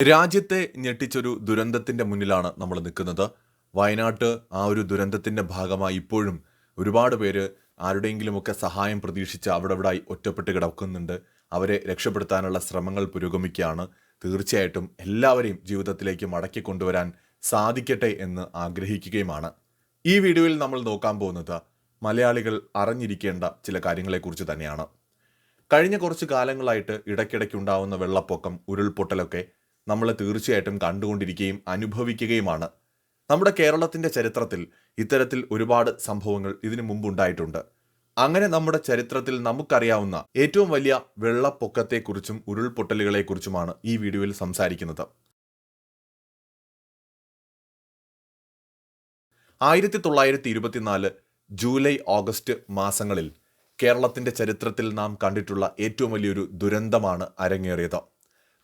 രാജ്യത്തെ ഞെട്ടിച്ചൊരു ദുരന്തത്തിന്റെ മുന്നിലാണ് നമ്മൾ നിൽക്കുന്നത്. വയനാട്ട് ആ ഒരു ദുരന്തത്തിന്റെ ഭാഗമായി ഇപ്പോഴും ഒരുപാട് പേര് ആരുടെയെങ്കിലുമൊക്കെ സഹായം പ്രതീക്ഷിച്ച് അവിടെ ഇവിടെ ഒറ്റപ്പെട്ട് കിടക്കുന്നുണ്ട്. അവരെ രക്ഷപ്പെടുത്താനുള്ള ശ്രമങ്ങൾ പുരോഗമിക്കുകയാണ്. തീർച്ചയായിട്ടും എല്ലാവരെയും ജീവിതത്തിലേക്ക് മടക്കി കൊണ്ടുവരാൻ സാധിക്കട്ടെ എന്ന് ആഗ്രഹിക്കുകയുമാണ്. ഈ വീഡിയോയിൽ നമ്മൾ നോക്കാൻ പോകുന്നത് മലയാളികൾ അറിഞ്ഞിരിക്കേണ്ട ചില കാര്യങ്ങളെക്കുറിച്ച് തന്നെയാണ്. കഴിഞ്ഞ കുറച്ച് കാലങ്ങളായിട്ട് ഇടയ്ക്കിടയ്ക്കുണ്ടാവുന്ന വെള്ളപ്പൊക്കം ഉരുൾപൊട്ടലൊക്കെ നമ്മൾ തീർച്ചയായിട്ടും കണ്ടുകൊണ്ടിരിക്കുകയും അനുഭവിക്കുകയുമാണ്. നമ്മുടെ കേരളത്തിന്റെ ചരിത്രത്തിൽ ഇത്തരത്തിൽ ഒരുപാട് സംഭവങ്ങൾ ഇതിനു മുമ്പുണ്ടായിട്ടുണ്ട്. അങ്ങനെ നമ്മുടെ ചരിത്രത്തിൽ നമുക്കറിയാവുന്ന ഏറ്റവും വലിയ വെള്ളപ്പൊക്കത്തെക്കുറിച്ചും ഉരുൾപൊട്ടലുകളെക്കുറിച്ചുമാണ് ഈ വീഡിയോയിൽ സംസാരിക്കുന്നത്. ആയിരത്തി തൊള്ളായിരത്തി ഇരുപത്തിനാല് ജൂലൈ ഓഗസ്റ്റ് മാസങ്ങളിൽ കേരളത്തിന്റെ ചരിത്രത്തിൽ നാം കണ്ടിട്ടുള്ള ഏറ്റവും വലിയൊരു ദുരന്തമാണ് അരങ്ങേറിയത്.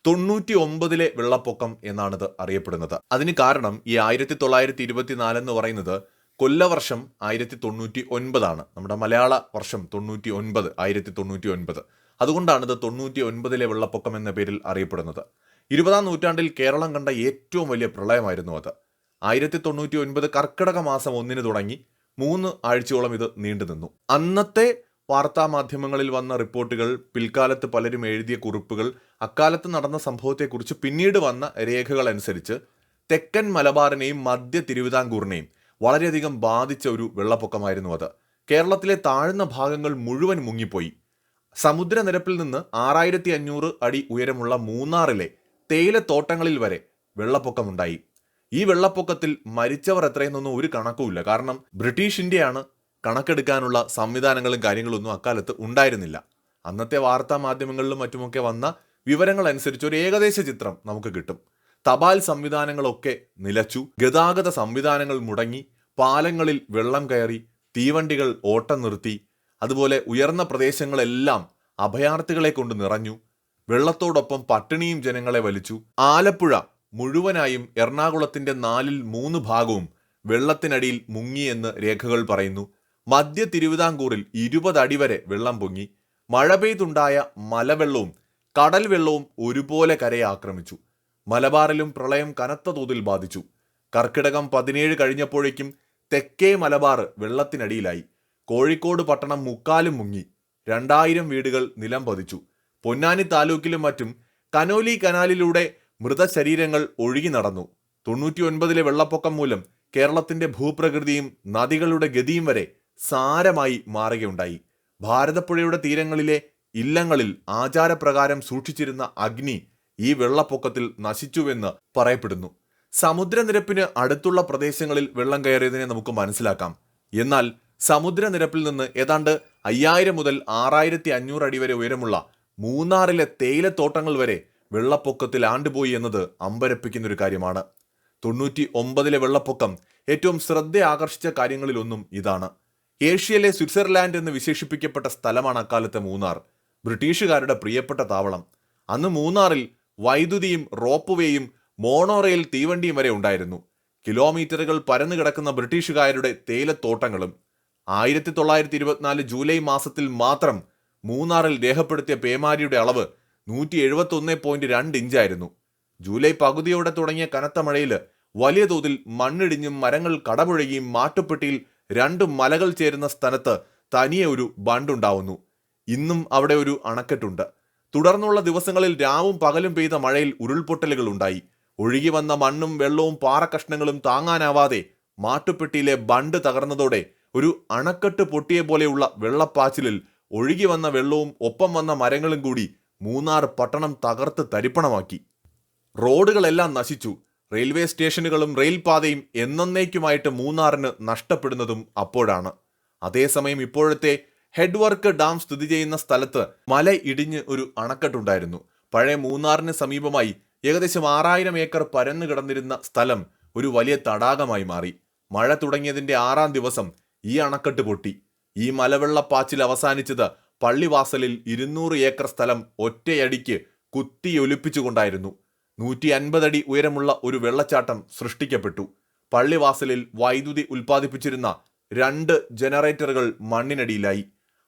തൊണ്ണൂറ്റി ഒമ്പതിലെ വെള്ളപ്പൊക്കം എന്നാണിത് അറിയപ്പെടുന്നത്. അതിന് കാരണം ഈ ആയിരത്തി തൊള്ളായിരത്തി ഇരുപത്തിനാല് എന്ന് പറയുന്നത് കൊല്ലവർഷം ആയിരത്തി തൊണ്ണൂറ്റി ഒൻപതാണ് നമ്മുടെ മലയാള വർഷം തൊണ്ണൂറ്റി ഒൻപത് ആയിരത്തി തൊണ്ണൂറ്റി ഒൻപത് അതുകൊണ്ടാണിത് തൊണ്ണൂറ്റി ഒൻപതിലെ വെള്ളപ്പൊക്കം എന്ന പേരിൽ അറിയപ്പെടുന്നത്. ഇരുപതാം നൂറ്റാണ്ടിൽ കേരളം കണ്ട ഏറ്റവും വലിയ പ്രളയമായിരുന്നു അത്. ആയിരത്തി തൊണ്ണൂറ്റി ഒൻപത് കർക്കിടക മാസം ഒന്നിന് തുടങ്ങി മൂന്ന് ആഴ്ചയോളം ഇത് നീണ്ടു നിന്നു. അന്നത്തെ വാർത്താ മാധ്യമങ്ങളിൽ വന്ന റിപ്പോർട്ടുകൾ പിൽക്കാലത്ത് പലരും എഴുതിയ കുറിപ്പുകൾ അക്കാലത്ത് നടന്ന സംഭവത്തെക്കുറിച്ച് പിന്നീട് വന്ന രേഖകൾ അനുസരിച്ച് തെക്കൻ മലബാറിനെയും മധ്യ തിരുവിതാംകൂറിനെയും വളരെയധികം ബാധിച്ച ഒരു വെള്ളപ്പൊക്കമായിരുന്നു അത്. കേരളത്തിലെ താഴ്ന്ന ഭാഗങ്ങൾ മുഴുവൻ മുങ്ങിപ്പോയി. സമുദ്രനിരപ്പിൽ നിന്ന് ആറായിരത്തി അഞ്ഞൂറ് അടി ഉയരമുള്ള മൂന്നാറിലെ തേയിലത്തോട്ടങ്ങളിൽ വരെ വെള്ളപ്പൊക്കമുണ്ടായി. ഈ വെള്ളപ്പൊക്കത്തിൽ മരിച്ചവർ എത്രയെന്നൊന്നും ഒരു കണക്കുമില്ല. കാരണം ബ്രിട്ടീഷ് ഇന്ത്യയാണ് കണക്കെടുക്കാനുള്ള സംവിധാനങ്ങളും കാര്യങ്ങളൊന്നും അക്കാലത്ത് ഉണ്ടായിരുന്നില്ല. അന്നത്തെ വാർത്താ മാധ്യമങ്ങളിലും മറ്റുമൊക്കെ വന്ന വിവരങ്ങൾ അനുസരിച്ച് ഒരു ഏകദേശ ചിത്രം നമുക്ക് കിട്ടും. തപാൽ സംവിധാനങ്ങളൊക്കെ നിലച്ചു. ഗതാഗത സംവിധാനങ്ങൾ മുടങ്ങി. പാലങ്ങളിൽ വെള്ളം കയറി. തീവണ്ടികൾ ഓട്ടം നിർത്തി. അതുപോലെ ഉയർന്ന പ്രദേശങ്ങളെല്ലാം അഭയാർത്ഥികളെ കൊണ്ട് നിറഞ്ഞു. വെള്ളത്തോടൊപ്പം പട്ടിണിയും ജനങ്ങളെ വലിച്ചു. ആലപ്പുഴ മുഴുവനായും എറണാകുളത്തിന്റെ നാലിൽ മൂന്ന് ഭാഗവും വെള്ളത്തിനടിയിൽ മുങ്ങിയെന്ന് രേഖകൾ പറയുന്നു. മധ്യ തിരുവിതാംകൂറിൽ ഇരുപതടി വരെ വെള്ളം പൊങ്ങി. മഴ പെയ്തുണ്ടായ മലവെള്ളവും കടൽ വെള്ളവും ഒരുപോലെ കരയെ ആക്രമിച്ചു. മലബാറിലും പ്രളയം കനത്ത തോതിൽ ബാധിച്ചു. കർക്കിടകം പതിനേഴ് കഴിഞ്ഞപ്പോഴേക്കും തെക്കേ മലബാർ വെള്ളത്തിനടിയിലായി. കോഴിക്കോട് പട്ടണം മുക്കാലും മുങ്ങി. രണ്ടായിരം വീടുകൾ നിലം പതിച്ചു. പൊന്നാനി താലൂക്കിലും മറ്റും കനോലി കനാലിലൂടെ മൃതശരീരങ്ങൾ ഒഴുകി നടന്നു. തൊണ്ണൂറ്റിയൊൻപതിലെ വെള്ളപ്പൊക്കം മൂലം കേരളത്തിന്റെ ഭൂപ്രകൃതിയും നദികളുടെ ഗതിയും വരെ സാരമായി മാറുകയുണ്ടായി. ഭാരതപ്പുഴയുടെ തീരങ്ങളിലെ ഇല്ലങ്ങളിൽ ആചാരപ്രകാരം സൂക്ഷിച്ചിരുന്ന അഗ്നി ഈ വെള്ളപ്പൊക്കത്തിൽ നശിച്ചുവെന്ന് പറയപ്പെടുന്നു. സമുദ്രനിരപ്പിന് അടുത്തുള്ള പ്രദേശങ്ങളിൽ വെള്ളം കയറിയതിനെ നമുക്ക് മനസ്സിലാക്കാം. എന്നാൽ സമുദ്രനിരപ്പിൽ നിന്ന് ഏതാണ്ട് അയ്യായിരം മുതൽ ആറായിരത്തി അഞ്ഞൂറ് അടി വരെ ഉയരമുള്ള മൂന്നാറിലെ തേയിലത്തോട്ടങ്ങൾ വരെ വെള്ളപ്പൊക്കത്തിൽ ആണ്ടുപോയി എന്നത് അമ്പരപ്പിക്കുന്ന ഒരു കാര്യമാണ്. തൊണ്ണൂറ്റി ഒമ്പതിലെ വെള്ളപ്പൊക്കം ഏറ്റവും ശ്രദ്ധ ആകർഷിച്ച കാര്യങ്ങളിലൊന്നും ഇതാണ്. ഏഷ്യയിലെ സ്വിറ്റ്സർലാൻഡ് എന്ന് വിശേഷിപ്പിക്കപ്പെട്ട സ്ഥലമാണ് അക്കാലത്തെ മൂന്നാർ. ബ്രിട്ടീഷുകാരുടെ പ്രിയപ്പെട്ട താവളം. അന്ന് മൂന്നാറിൽ വൈദ്യുതിയും റോപ്പ് വേയും മോണോറെയിൽ തീവണ്ടിയും വരെ ഉണ്ടായിരുന്നു. കിലോമീറ്ററുകൾ പരന്നു കിടക്കുന്ന ബ്രിട്ടീഷുകാരുടെ തേയിലത്തോട്ടങ്ങളും ആയിരത്തി തൊള്ളായിരത്തി ഇരുപത്തിനാല് ജൂലൈ മാസത്തിൽ മാത്രം മൂന്നാറിൽ രേഖപ്പെടുത്തിയ പേമാരിയുടെ അളവ് നൂറ്റി എഴുപത്തി ഒന്ന് പോയിന്റ് രണ്ട് ഇഞ്ചായിരുന്നു. ജൂലൈ പകുതിയോടെ തുടങ്ങിയ കനത്ത മഴയിൽ വലിയ തോതിൽ മണ്ണിടിഞ്ഞും മരങ്ങൾ കടപുഴകിയും മാട്ടുപ്പെട്ടിയിൽ രണ്ട് മലകൾ ചേരുന്ന സ്ഥലത്ത് തനിയെ ഒരു ബണ്ടുണ്ടാവുന്നു. ഇന്നും അവിടെ ഒരു അണക്കെട്ടുണ്ട്. തുടർന്നുള്ള ദിവസങ്ങളിൽ രാവും പകലും പെയ്ത മഴയിൽ ഉരുൾപൊട്ടലുകൾ ഉണ്ടായി. ഒഴുകി വന്ന മണ്ണും വെള്ളവും പാറക്കഷ്ണങ്ങളും താങ്ങാനാവാതെ മാട്ടുപ്പെട്ടിയിലെ ബണ്ട് തകർന്നതോടെ ഒരു അണക്കെട്ട് പൊട്ടിയ പോലെയുള്ള വെള്ളപ്പാച്ചിലിൽ ഒഴുകി വന്ന വെള്ളവും ഒപ്പം വന്ന മരങ്ങളും കൂടി മൂന്നാർ പട്ടണം തകർത്ത് തരിപ്പണമാക്കി. റോഡുകളെല്ലാം നശിച്ചു. റെയിൽവേ സ്റ്റേഷനുകളും റെയിൽപാതയും എന്നേക്കുമായിട്ട് മൂന്നാറിന് നഷ്ടപ്പെടുന്നതും അപ്പോഴാണ്. അതേസമയം ഇപ്പോഴത്തെ ഹെഡ് വർക്ക് ഡാം സ്ഥിതി ചെയ്യുന്ന സ്ഥലത്ത് മല ഇടിഞ്ഞ് ഒരു അണക്കെട്ടുണ്ടായിരുന്നു. പഴയ മൂന്നാറിന് സമീപമായി ഏകദേശം ആറായിരം ഏക്കർ പരന്നു കിടന്നിരുന്ന സ്ഥലം ഒരു വലിയ തടാകമായി മാറി. മഴ തുടങ്ങിയതിന്റെ ആറാം ദിവസം ഈ അണക്കെട്ട് പൊട്ടി. ഈ മലവെള്ളപ്പാച്ചിൽ അവസാനിച്ചത് പള്ളിവാസലിൽ ഇരുന്നൂറ് ഏക്കർ സ്ഥലം ഒറ്റയടിക്ക് കുത്തിയൊലിപ്പിച്ചുകൊണ്ടായിരുന്നു. നൂറ്റി അൻപതടി ഉയരമുള്ള ഒരു വെള്ളച്ചാട്ടം സൃഷ്ടിക്കപ്പെട്ടു. പള്ളിവാസലിൽ വൈദ്യുതി ഉൽപ്പാദിപ്പിച്ചിരുന്ന രണ്ട് ജനറേറ്ററുകൾ മണ്ണിനടിയിലായി.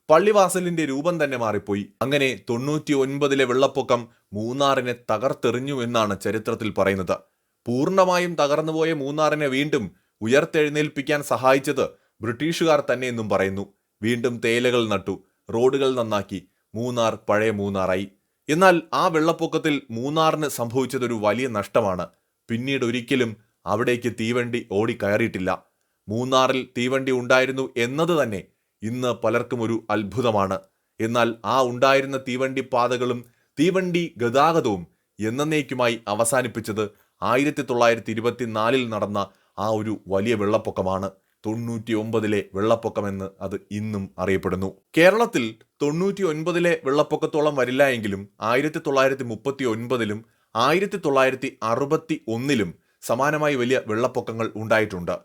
പള്ളിവാസലിന്റെ രൂപം തന്നെ മാറിപ്പോയി. അങ്ങനെ തൊണ്ണൂറ്റി ഒൻപതിലെ വെള്ളപ്പൊക്കം മൂന്നാറിനെ തകർത്തെറിഞ്ഞു എന്നാണ് ചരിത്രത്തിൽ പറയുന്നത്. പൂർണമായും തകർന്നുപോയ മൂന്നാറിനെ വീണ്ടും ഉയർത്തെഴുന്നേൽപ്പിക്കാൻ സഹായിച്ചത് ബ്രിട്ടീഷുകാർ തന്നെയെന്നും പറയുന്നു. വീണ്ടും തേയിലകൾ നട്ടു റോഡുകൾ നന്നാക്കി മൂന്നാർ പഴയ മൂന്നാറായി. എന്നാൽ ആ വെള്ളപ്പൊക്കത്തിൽ മൂന്നാറിന് സംഭവിച്ചതൊരു വലിയ നഷ്ടമാണ്. പിന്നീട് ഒരിക്കലും അവിടേക്ക് തീവണ്ടി ഓടിക്കയറിയിട്ടില്ല. മൂന്നാറിൽ തീവണ്ടി ഉണ്ടായിരുന്നു എന്നത് തന്നെ ഇന്ന് പലർക്കും ഒരു അത്ഭുതമാണ്. എന്നാൽ ആ ഉണ്ടായിരുന്ന തീവണ്ടി പാതകളും തീവണ്ടി ഗതാഗതവും എന്നേക്കുമായി അവസാനിപ്പിച്ചത് ആയിരത്തി തൊള്ളായിരത്തി ഇരുപത്തിനാലിൽ നടന്ന ആ ഒരു വലിയ വെള്ളപ്പൊക്കമാണ്. തൊണ്ണൂറ്റി ഒമ്പതിലെ വെള്ളപ്പൊക്കമെന്ന് അത് ഇന്നും അറിയപ്പെടുന്നു. കേരളത്തിൽ തൊണ്ണൂറ്റി ഒൻപതിലെ വെള്ളപ്പൊക്കത്തോളം വരില്ല എങ്കിലും ആയിരത്തി തൊള്ളായിരത്തി മുപ്പത്തി ഒൻപതിലും ആയിരത്തി തൊള്ളായിരത്തി അറുപത്തി ഒന്നിലും സമാനമായി വലിയ വെള്ളപ്പൊക്കങ്ങൾ ഉണ്ടായിട്ടുണ്ട്.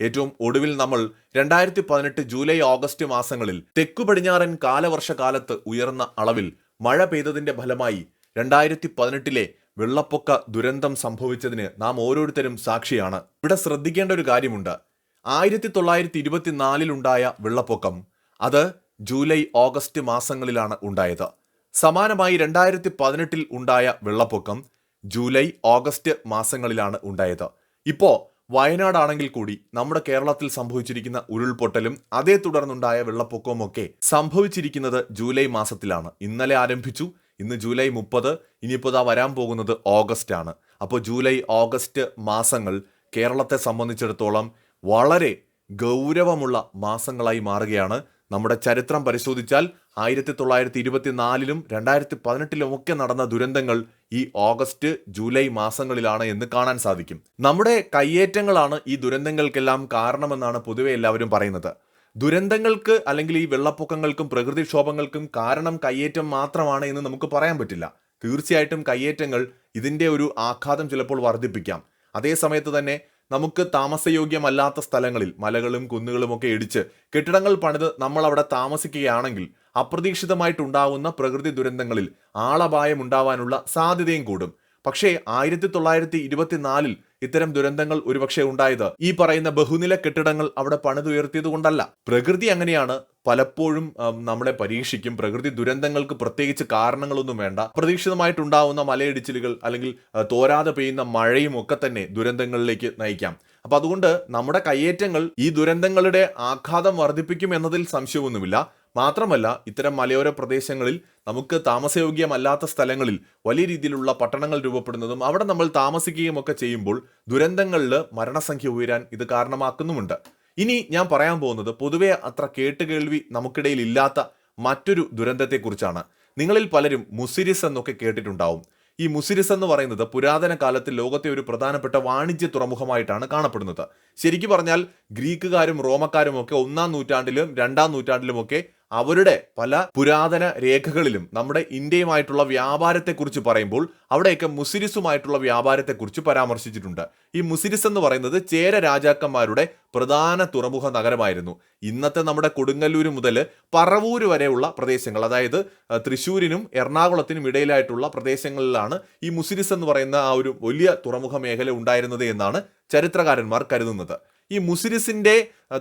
ഏറ്റവും ഒടുവിൽ നമ്മൾ രണ്ടായിരത്തി പതിനെട്ട് ജൂലൈ ഓഗസ്റ്റ് മാസങ്ങളിൽ തെക്കു പടിഞ്ഞാറൻ കാലവർഷകാലത്ത് ഉയർന്ന അളവിൽ മഴ പെയ്തതിന്റെ ഫലമായി രണ്ടായിരത്തി പതിനെട്ടിലെ വെള്ളപ്പൊക്ക ദുരന്തം സംഭവിച്ചതിന് നാം ഓരോരുത്തരും സാക്ഷിയാണ്. ഇവിടെ ശ്രദ്ധിക്കേണ്ട ഒരു കാര്യമുണ്ട്. ആയിരത്തി തൊള്ളായിരത്തി ഇരുപത്തിനാലിലുണ്ടായ വെള്ളപ്പൊക്കം അത് ജൂലൈ ഓഗസ്റ്റ് മാസങ്ങളിലാണ് ഉണ്ടായത്. സമാനമായി രണ്ടായിരത്തി പതിനെട്ടിൽ ഉണ്ടായ വെള്ളപ്പൊക്കം ജൂലൈ ഓഗസ്റ്റ് മാസങ്ങളിലാണ് ഉണ്ടായത്. ഇപ്പോ വയനാടാണെങ്കിൽ കൂടി നമ്മുടെ കേരളത്തിൽ സംഭവിച്ചിരിക്കുന്ന ഉരുൾപൊട്ടലും അതേ തുടർന്നുണ്ടായ വെള്ളപ്പൊക്കവും ഒക്കെ സംഭവിച്ചിരിക്കുന്നത് ജൂലൈ മാസത്തിലാണ്. ഇന്നലെ ആരംഭിച്ചു ഇന്ന് ജൂലൈ മുപ്പത് ഇനിയിപ്പോൾ ഇതാ വരാൻ പോകുന്നത് ഓഗസ്റ്റ് ആണ് അപ്പോൾ ജൂലൈ ഓഗസ്റ്റ് മാസങ്ങൾ കേരളത്തെ സംബന്ധിച്ചിടത്തോളം വളരെ ഗൗരവമുള്ള മാസങ്ങളായി മാറുകയാണ്. നമ്മുടെ ചരിത്രം പരിശോധിച്ചാൽ ആയിരത്തി തൊള്ളായിരത്തി ഇരുപത്തിനാലിലും രണ്ടായിരത്തി പതിനെട്ടിലും ഒക്കെ നടന്ന ദുരന്തങ്ങൾ ഈ ഓഗസ്റ്റ് ജൂലൈ മാസങ്ങളിലാണ് എന്ന് കാണാൻ സാധിക്കും. നമ്മുടെ കയ്യേറ്റങ്ങളാണ് ഈ ദുരന്തങ്ങൾക്കെല്ലാം കാരണമെന്നാണ് പൊതുവെ എല്ലാവരും പറയുന്നത്. ദുരന്തങ്ങൾക്ക് അല്ലെങ്കിൽ ഈ വെള്ളപ്പൊക്കങ്ങൾക്കും പ്രകൃതിക്ഷോഭങ്ങൾക്കും കാരണം കയ്യേറ്റം മാത്രമാണ് എന്ന് നമുക്ക് പറയാൻ പറ്റില്ല. തീർച്ചയായിട്ടും കയ്യേറ്റങ്ങൾ ഇതിന്റെ ഒരു ആഘാതം ചിലപ്പോൾ വർദ്ധിപ്പിക്കാം. അതേ സമയത്ത് തന്നെ നമുക്ക് താമസയോഗ്യമല്ലാത്ത സ്ഥലങ്ങളിൽ മലകളും കുന്നുകളും ഒക്കെ ഇടിച്ച് കെട്ടിടങ്ങൾ പണിത് നമ്മൾ അവിടെ താമസിക്കുകയാണെങ്കിൽ അപ്രതീക്ഷിതമായിട്ടുണ്ടാവുന്ന പ്രകൃതി ദുരന്തങ്ങളിൽ ആളപായം ഉണ്ടാവാനുള്ള സാധ്യതയും കൂടും. പക്ഷേ ആയിരത്തി തൊള്ളായിരത്തി ഇരുപത്തിനാലിൽ ഇത്തരം ദുരന്തങ്ങൾ ഒരുപക്ഷെ ഉണ്ടായത് ഈ പറയുന്ന ബഹുനില കെട്ടിടങ്ങൾ അവിടെ പണിതുയർത്തിയത് കൊണ്ടല്ല പ്രകൃതി അങ്ങനെയാണ്. പലപ്പോഴും നമ്മളെ പരീക്ഷിക്കും. പ്രകൃതി ദുരന്തങ്ങൾക്ക് പ്രത്യേകിച്ച് കാരണങ്ങളൊന്നും വേണ്ട. പ്രതീക്ഷിതമായിട്ടുണ്ടാവുന്ന മലയിടിച്ചിലുകൾ അല്ലെങ്കിൽ തോരാതെ പെയ്യുന്ന മഴയും ഒക്കെ തന്നെ ദുരന്തങ്ങളിലേക്ക് നയിക്കാം. അപ്പൊ അതുകൊണ്ട് നമ്മുടെ കയ്യേറ്റങ്ങൾ ഈ ദുരന്തങ്ങളുടെ ആഘാതം വർദ്ധിപ്പിക്കും എന്നതിൽ സംശയമൊന്നുമില്ല. മാത്രമല്ല ഇത്തരം മലയോര പ്രദേശങ്ങളിൽ നമുക്ക് താമസയോഗ്യമല്ലാത്ത സ്ഥലങ്ങളിൽ വലിയ രീതിയിലുള്ള പട്ടണങ്ങൾ രൂപപ്പെടുന്നതും അവിടെ നമ്മൾ താമസിക്കുകയും ഒക്കെ ചെയ്യുമ്പോൾ ദുരന്തങ്ങളിൽ മരണസംഖ്യ ഉയരാൻ ഇത് കാരണമാക്കുന്നുമുണ്ട്. ഇനി ഞാൻ പറയാൻ പോകുന്നത് പൊതുവെ അത്ര കേട്ടുകേൾവി നമുക്കിടയിൽ ഇല്ലാത്ത മറ്റൊരു ദുരന്തത്തെക്കുറിച്ചാണ്. നിങ്ങളിൽ പലരും മുസിരിസ് എന്നൊക്കെ കേട്ടിട്ടുണ്ടാവും. ഈ മുസിരിസ് എന്ന് പറയുന്നത് പുരാതന കാലത്ത് ലോകത്തെ ഒരു പ്രധാനപ്പെട്ട വാണിജ്യ തുറമുഖമായിട്ടാണ് കാണപ്പെടുന്നത്. ശരിക്കു പറഞ്ഞാൽ ഗ്രീക്കുകാരും റോമക്കാരും ഒക്കെ ഒന്നാം നൂറ്റാണ്ടിലും രണ്ടാം നൂറ്റാണ്ടിലുമൊക്കെ അവരുടെ പല പുരാതന രേഖകളിലും നമ്മുടെ ഇന്ത്യയുമായിട്ടുള്ള വ്യാപാരത്തെക്കുറിച്ച് പറയുമ്പോൾ അവിടെയൊക്കെ മുസിരിസുമായിട്ടുള്ള വ്യാപാരത്തെക്കുറിച്ച് പരാമർശിച്ചിട്ടുണ്ട്. ഈ മുസിരിസ് എന്ന് പറയുന്നത് ചേര രാജാക്കന്മാരുടെ പ്രധാന തുറമുഖ നഗരമായിരുന്നു. ഇന്നത്തെ നമ്മുടെ കൊടുങ്ങല്ലൂർ മുതൽ പറവൂര് വരെയുള്ള പ്രദേശങ്ങൾ അതായത് തൃശ്ശൂരിനും എറണാകുളത്തിനും ഇടയിലായിട്ടുള്ള പ്രദേശങ്ങളിലാണ് ഈ മുസിരിസ് എന്ന് പറയുന്ന ആ ഒരു വലിയ തുറമുഖ മേഖല ഉണ്ടായിരുന്നത് എന്നാണ് ചരിത്രകാരന്മാർ കരുതുന്നത്. ഈ മുസിരിസിന്റെ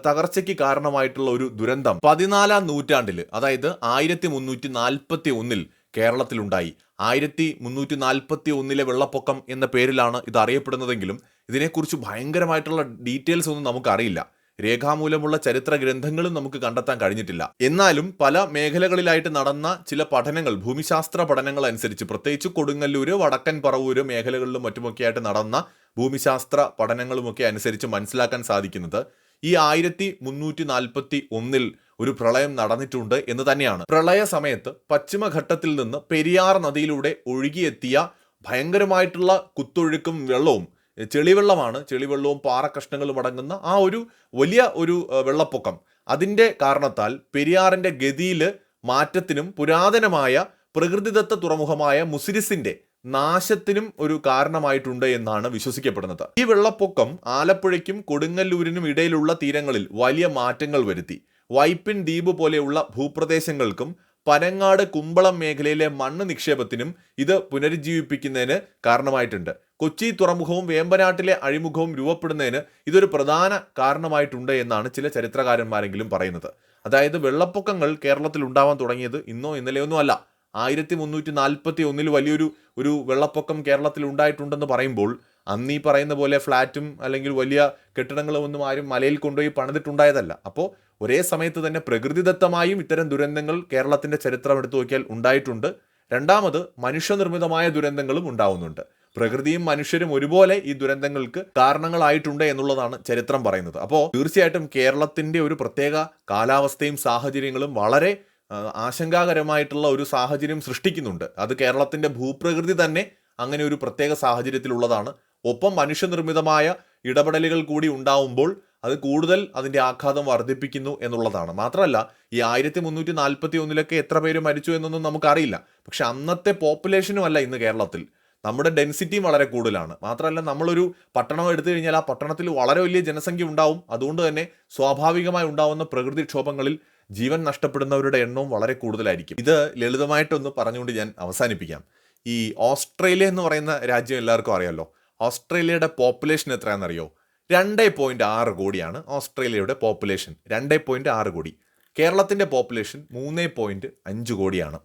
തകർച്ചയ്ക്ക് കാരണമായിട്ടുള്ള ഒരു ദുരന്തം പതിനാലാം നൂറ്റാണ്ടിൽ അതായത് ആയിരത്തി മുന്നൂറ്റി നാൽപ്പത്തി ഒന്നിൽ കേരളത്തിലുണ്ടായി. ആയിരത്തി മുന്നൂറ്റി നാൽപ്പത്തി ഒന്നിലെ വെള്ളപ്പൊക്കം എന്ന പേരിലാണ് ഇത് അറിയപ്പെടുന്നതെങ്കിലും ഇതിനെക്കുറിച്ച് ഭയങ്കരമായിട്ടുള്ള ഡീറ്റെയിൽസ് ഒന്നും നമുക്കറിയില്ല. രേഖാമൂലമുള്ള ചരിത്ര ഗ്രന്ഥങ്ങളും നമുക്ക് കണ്ടെത്താൻ കഴിഞ്ഞിട്ടില്ല. എന്നാലും പല മേഖലകളിലായിട്ട് നടന്ന ചില പഠനങ്ങൾ ഭൂമിശാസ്ത്ര പഠനങ്ങൾ അനുസരിച്ച് പ്രത്യേകിച്ച് കൊടുങ്ങല്ലൂര് വടക്കൻ പറവൂര് മേഖലകളിലും മറ്റുമൊക്കെയായിട്ട് നടന്ന ഭൂമിശാസ്ത്ര പഠനങ്ങളുമൊക്കെ അനുസരിച്ച് മനസ്സിലാക്കാൻ സാധിക്കുന്നത് ഈ ആയിരത്തി മുന്നൂറ്റി നാൽപ്പത്തി ഒന്നിൽ ഒരു പ്രളയം നടന്നിട്ടുണ്ട് എന്ന് തന്നെയാണ്. പ്രളയ സമയത്ത് പശ്ചിമഘട്ടത്തിൽ നിന്ന് പെരിയാർ നദിയിലൂടെ ഒഴുകിയെത്തിയ ഭയങ്കരമായിട്ടുള്ള കുത്തൊഴുക്കും വെള്ളവും ചെളിവെള്ളമാണ് ചെളിവെള്ളവും പാറക്കഷ്ണങ്ങളും അടങ്ങുന്ന ആ ഒരു വലിയ ഒരു വെള്ളപ്പൊക്കം. അതിന്റെ കാരണത്താൽ പെരിയാറിന്റെ ഗതിയിൽ മാറ്റത്തിനും പുരാതനമായ പ്രകൃതിദത്ത തുറമുഖമായ മുസിരിസിന്റെ നാശത്തിനും ഒരു കാരണമായിട്ടുണ്ട് എന്നാണ് വിശ്വസിക്കപ്പെടുന്നത്. ഈ വെള്ളപ്പൊക്കം ആലപ്പുഴയ്ക്കും കൊടുങ്ങല്ലൂരിനും ഇടയിലുള്ള തീരങ്ങളിൽ വലിയ മാറ്റങ്ങൾ വരുത്തി. വൈപ്പിൻ ദ്വീപ് പോലെയുള്ള ഭൂപ്രദേശങ്ങൾക്കും പനങ്ങാട് കുമ്പളം മേഖലയിലെ മണ്ണ് നിക്ഷേപത്തിനും ഇത് പുനരുജ്ജീവിപ്പിക്കുന്നതിന് കാരണമായിട്ടുണ്ട്. കൊച്ചി തുറമുഖവും വേമ്പനാട്ടിലെ അഴിമുഖവും രൂപപ്പെടുന്നതിന് ഇതൊരു പ്രധാന കാരണമായിട്ടുണ്ട് എന്നാണ് ചില ചരിത്രകാരന്മാരെങ്കിലും പറയുന്നത്. അതായത് വെള്ളപ്പൊക്കങ്ങൾ കേരളത്തിൽ ഉണ്ടാവാൻ തുടങ്ങിയത് ഇന്നോ ഇന്നലെയൊന്നും അല്ല ആയിരത്തി മുന്നൂറ്റി നാൽപ്പത്തി ഒന്നിൽ വലിയൊരു ഒരു വെള്ളപ്പൊക്കം കേരളത്തിൽ ഉണ്ടായിട്ടുണ്ടെന്ന് പറയുമ്പോൾ അന്ന് ഈ പറയുന്ന പോലെ ഫ്ലാറ്റും അല്ലെങ്കിൽ വലിയ കെട്ടിടങ്ങളും ഒന്നും ആരും മലയിൽ കൊണ്ടുപോയി പണിതിട്ടുണ്ടായതല്ല. അപ്പോൾ ഒരേ സമയത്ത് തന്നെ പ്രകൃതിദത്തമായും ഇത്തരം ദുരന്തങ്ങൾ കേരളത്തിന്റെ ചരിത്രം എടുത്തു നോക്കിയാൽ ഉണ്ടായിട്ടുണ്ട്. രണ്ടാമത് മനുഷ്യനിർമ്മിതമായ ദുരന്തങ്ങളും ഉണ്ടാവുന്നുണ്ട്. പ്രകൃതിയും മനുഷ്യരും ഒരുപോലെ ഈ ദുരന്തങ്ങൾക്ക് കാരണങ്ങളായിട്ടുണ്ട് എന്നുള്ളതാണ് ചരിത്രം പറയുന്നത്. അപ്പോൾ തീർച്ചയായിട്ടും കേരളത്തിന്റെ ഒരു പ്രത്യേക കാലാവസ്ഥയും സാഹചര്യങ്ങളും വളരെ ആശങ്കാകരമായിട്ടുള്ള ഒരു സാഹചര്യം സൃഷ്ടിക്കുന്നുണ്ട്. അത് കേരളത്തിന്റെ ഭൂപ്രകൃതി തന്നെ അങ്ങനെ ഒരു പ്രത്യേക സാഹചര്യത്തിലുള്ളതാണ്. ഒപ്പം മനുഷ്യനിർമ്മിതമായ ഇടപെടലുകൾ കൂടി ഉണ്ടാവുമ്പോൾ അത് കൂടുതൽ അതിന്റെ ആഘാതം വർദ്ധിപ്പിക്കുന്നു എന്നുള്ളതാണ്. മാത്രമല്ല ഈ ആയിരത്തി മുന്നൂറ്റി നാൽപ്പത്തി ഒന്നിലൊക്കെ എത്ര പേര് മരിച്ചു എന്നൊന്നും നമുക്കറിയില്ല. പക്ഷെ അന്നത്തെ പോപ്പുലേഷനും അല്ല ഇന്ന് കേരളത്തിൽ. നമ്മുടെ ഡെൻസിറ്റിയും വളരെ കൂടുതലാണ്. മാത്രമല്ല നമ്മളൊരു പട്ടണം എടുത്തു കഴിഞ്ഞാൽ ആ പട്ടണത്തിൽ വളരെ വലിയ ജനസംഖ്യ ഉണ്ടാവും. അതുകൊണ്ട് തന്നെ സ്വാഭാവികമായി ഉണ്ടാവുന്ന പ്രകൃതിക്ഷോഭങ്ങളിൽ ജീവൻ നഷ്ടപ്പെടുന്നവരുടെ എണ്ണവും വളരെ കൂടുതലായിരിക്കും. ഇത് ലളിതമായിട്ടൊന്ന് പറഞ്ഞുകൊണ്ട് ഞാൻ അവസാനിപ്പിക്കാം. ഈ ഓസ്ട്രേലിയ എന്ന് പറയുന്ന രാജ്യം എല്ലാവർക്കും അറിയാമല്ലോ ഓസ്ട്രേലിയയുടെ പോപ്പുലേഷൻ എത്രയാണെന്നറിയോ? രണ്ട് പോയിന്റ് ആറ് കോടിയാണ് ഓസ്ട്രേലിയയുടെ പോപ്പുലേഷൻ. രണ്ട് പോയിന്റ് ആറ് കോടി. കേരളത്തിന്റെ പോപ്പുലേഷൻ മൂന്ന് പോയിന്റ് അഞ്ച് കോടിയാണ്.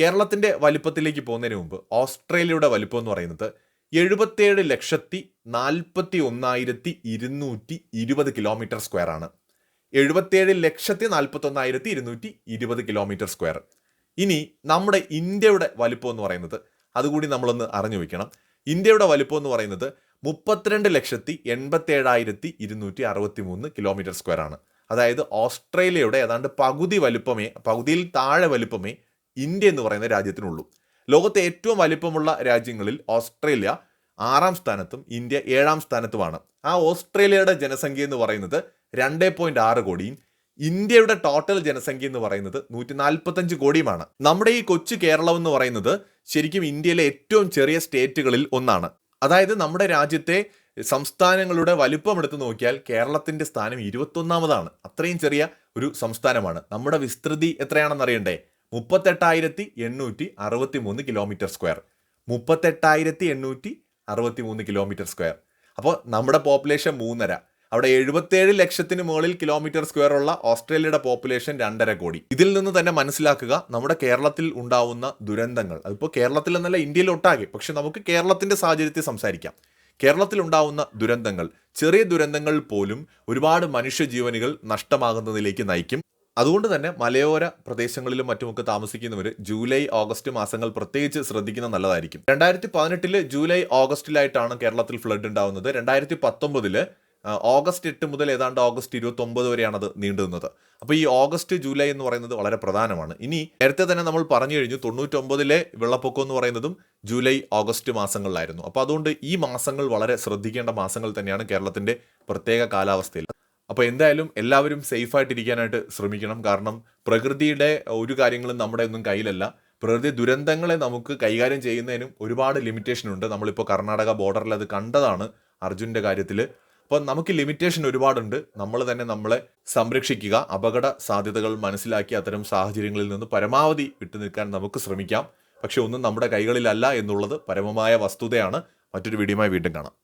കേരളത്തിന്റെ വലിപ്പത്തിലേക്ക് പോകുന്നതിന് മുമ്പ് ഓസ്ട്രേലിയയുടെ വലിപ്പം എന്ന് പറയുന്നത് എഴുപത്തേഴ് ലക്ഷത്തി നാൽപ്പത്തി ഒന്നായിരത്തി ഇരുന്നൂറ്റി ഇരുപത് കിലോമീറ്റർ സ്ക്വയർ ആണ്. എഴുപത്തേഴ് ലക്ഷത്തി നാൽപ്പത്തി ഒന്നായിരത്തി ഇരുന്നൂറ്റി ഇരുപത് കിലോമീറ്റർ സ്ക്വയർ ഇനി നമ്മുടെ ഇന്ത്യയുടെ വലുപ്പം എന്ന് പറയുന്നത് അതുകൂടി നമ്മളൊന്ന് അറിഞ്ഞു വെക്കണം ഇന്ത്യയുടെ വലുപ്പം എന്ന് പറയുന്നത് മുപ്പത്തിരണ്ട് ലക്ഷത്തി എൺപത്തി ഏഴായിരത്തി ഇരുന്നൂറ്റി അറുപത്തി മൂന്ന് കിലോമീറ്റർ സ്ക്വയർ ആണ്. അതായത് ഓസ്ട്രേലിയയുടെ ഏതാണ്ട് പകുതി വലുപ്പമേ പകുതിയിൽ താഴെ വലുപ്പമേ ഇന്ത്യ എന്ന് പറയുന്ന രാജ്യത്തിനുള്ളൂ. ലോകത്തെ ഏറ്റവും വലിപ്പമുള്ള രാജ്യങ്ങളിൽ ഓസ്ട്രേലിയ ആറാം സ്ഥാനത്തും ഇന്ത്യ ഏഴാം സ്ഥാനത്തുമാണ്. ആ ഓസ്ട്രേലിയയുടെ ജനസംഖ്യ എന്ന് പറയുന്നത് രണ്ട് പോയിന്റ് ആറ് കോടിയും ഇന്ത്യയുടെ ടോട്ടൽ ജനസംഖ്യ എന്ന് പറയുന്നത് നൂറ്റി നാൽപ്പത്തഞ്ച് കോടിയുമാണ്. നമ്മുടെ ഈ കൊച്ചു കേരളം എന്ന് പറയുന്നത് ശരിക്കും ഇന്ത്യയിലെ ഏറ്റവും ചെറിയ സ്റ്റേറ്റുകളിൽ ഒന്നാണ്. അതായത് നമ്മുടെ രാജ്യത്തെ സംസ്ഥാനങ്ങളുടെ വലിപ്പം എടുത്ത് നോക്കിയാൽ കേരളത്തിന്റെ സ്ഥാനം ഇരുപത്തൊന്നാമതാണ്. അത്രയും ചെറിയ ഒരു സംസ്ഥാനമാണ്. നമ്മുടെ വിസ്തൃതി എത്രയാണെന്ന് അറിയണ്ടേ? മുപ്പത്തെട്ടായിരത്തി എണ്ണൂറ്റി അറുപത്തി മൂന്ന് കിലോമീറ്റർ സ്ക്വയർ മുപ്പത്തെട്ടായിരത്തി എണ്ണൂറ്റി അറുപത്തി മൂന്ന് കിലോമീറ്റർ സ്ക്വയർ അപ്പോൾ നമ്മുടെ പോപ്പുലേഷൻ മൂന്നര. അവിടെ എഴുപത്തേഴ് ലക്ഷത്തിന് മുകളിൽ കിലോമീറ്റർ സ്ക്വയർ ഉള്ള ഓസ്ട്രേലിയയുടെ പോപ്പുലേഷൻ രണ്ടര കോടി. ഇതിൽ നിന്ന് തന്നെ മനസ്സിലാക്കുക നമ്മുടെ കേരളത്തിൽ ഉണ്ടാവുന്ന ദുരന്തങ്ങൾ. അതിപ്പോൾ കേരളത്തിൽ എന്നല്ല ഇന്ത്യയിൽ ഒട്ടാകെ. പക്ഷെ നമുക്ക് കേരളത്തിന്റെ സാഹചര്യത്തിൽ സംസാരിക്കാം. കേരളത്തിൽ ഉണ്ടാവുന്ന ദുരന്തങ്ങൾ ചെറിയ ദുരന്തങ്ങൾ പോലും ഒരുപാട് മനുഷ്യജീവനുകൾ നഷ്ടമാകുന്നതിലേക്ക് നയിക്കും. അതുകൊണ്ട് തന്നെ മലയോര പ്രദേശങ്ങളിലും മറ്റുമൊക്കെ താമസിക്കുന്നവർ ജൂലൈ ഓഗസ്റ്റ് മാസങ്ങൾ പ്രത്യേകിച്ച് ശ്രദ്ധിക്കുന്നത് നല്ലതായിരിക്കും. രണ്ടായിരത്തി പതിനെട്ടിൽ ജൂലൈ ഓഗസ്റ്റിലായിട്ടാണ് കേരളത്തിൽ ഫ്ലഡ് ഉണ്ടാവുന്നത്. രണ്ടായിരത്തി പത്തൊമ്പതിൽ ഓഗസ്റ്റ് എട്ട് മുതൽ ഏതാണ്ട് ഓഗസ്റ്റ് ഇരുപത്തി ഒമ്പത് വരെയാണ് അത് നീണ്ടു നിന്നത് അപ്പോൾ ഈ ഓഗസ്റ്റ് ജൂലൈ എന്ന് പറയുന്നത് വളരെ പ്രധാനമാണ്. ഇനി നേരത്തെ തന്നെ നമ്മൾ പറഞ്ഞു കഴിഞ്ഞു തൊണ്ണൂറ്റൊമ്പതിലെ വെള്ളപ്പൊക്കം എന്ന് പറയുന്നതും ജൂലൈ ഓഗസ്റ്റ് മാസങ്ങളിലായിരുന്നു. അപ്പോൾ അതുകൊണ്ട് ഈ മാസങ്ങൾ വളരെ ശ്രദ്ധിക്കേണ്ട മാസങ്ങൾ തന്നെയാണ് കേരളത്തിന്റെ പ്രത്യേക കാലാവസ്ഥയിൽ. അപ്പോൾ എന്തായാലും എല്ലാവരും സേഫായിട്ടിരിക്കാനായിട്ട് ശ്രമിക്കണം. കാരണം പ്രകൃതിയുടെ ഒരു കാര്യങ്ങളും നമ്മുടെ ഒന്നും കയ്യിലല്ല. പ്രകൃതി ദുരന്തങ്ങളെ നമുക്ക് കൈകാര്യം ചെയ്യുന്നതിനും ഒരുപാട് ലിമിറ്റേഷൻ ഉണ്ട് നമ്മളിപ്പോൾ കർണാടക ബോർഡറിൽ അത് കണ്ടതാണ് അർജുന്റെ കാര്യത്തിൽ അപ്പോൾ നമുക്ക് ലിമിറ്റേഷൻ ഒരുപാടുണ്ട്. നമ്മൾ തന്നെ നമ്മളെ സംരക്ഷിക്കുക അപകട സാധ്യതകൾ മനസ്സിലാക്കി അത്തരം സാഹചര്യങ്ങളിൽ നിന്ന് പരമാവധി വിട്ടു നിൽക്കാൻ നമുക്ക് ശ്രമിക്കാം. പക്ഷെ ഒന്നും നമ്മുടെ കൈകളിലല്ല എന്നുള്ളത് പരമമായ വസ്തുതയാണ്. മറ്റൊരു വീഡിയോയുമായി വീണ്ടും കാണാം.